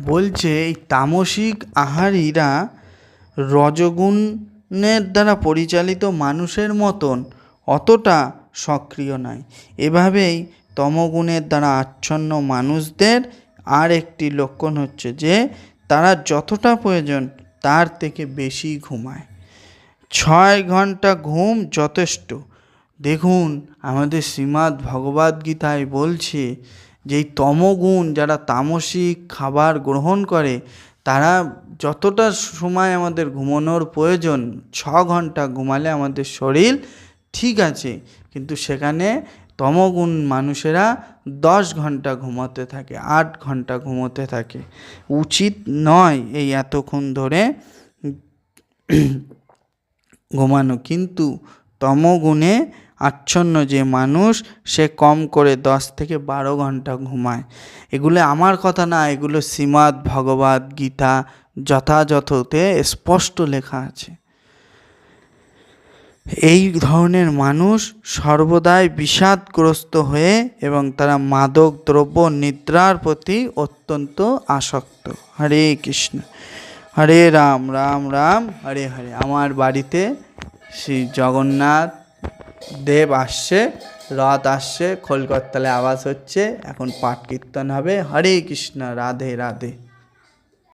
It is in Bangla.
বলছে, এই তামসিক আহারীরা রজগুণের দ্বারা পরিচালিত মানুষের মতন অতটা সক্রিয় নয়। এভাবেই তমগুণের দ্বারা আচ্ছন্ন মানুষদের আর একটি লক্ষণ হচ্ছে যে, তারা যতটা প্রয়োজন তার থেকে বেশি ঘুমায়। ছয় ঘণ্টা ঘুম যথেষ্ট। দেখুন, আমাদের শ্রীমদ্ ভগবদ্গীতায় বলছে যে এই তমগুণ যারা তামসিক খাবার গ্রহণ করে, তারা যতটা সময় আমাদের ঘুমানোর প্রয়োজন, ছ ঘণ্টা ঘুমালে আমাদের শরীর ঠিক আছে। কিন্তু সেখানে তমগুণ মানুষেরা দশ ঘণ্টা ঘুমোতে থাকে, আট ঘণ্টা ঘুমোতে থাকে। উচিত নয় এই এতক্ষণ ধরে ঘুমানো। কিন্তু তমগুণে আচ্ছন্ন যে মানুষ, সে কম করে দশ থেকে বারো ঘণ্টা ঘুমায়। এগুলো আমার কথা না, এগুলো শ্রীমদ্ ভগবদ গীতা যথাযথতে স্পষ্ট লেখা আছে। এই ধরনের মানুষ সর্বদাই বিষাদগ্রস্ত হয়ে এবং তারা মাদক, দ্রব্য, নিদ্রার প্রতি অত্যন্ত আসক্ত। হরে কৃষ্ণ। হরে রাম রাম রাম, হরে হরে। আমার বাড়িতে শ্রী জগন্নাথ দেব আসছে, রথ আসছে খোলকর্তালে আওয়াজ হচ্ছে, এখন পাঠ কীর্তন হবে। হরে কৃষ্ণ, রাধে রাধে।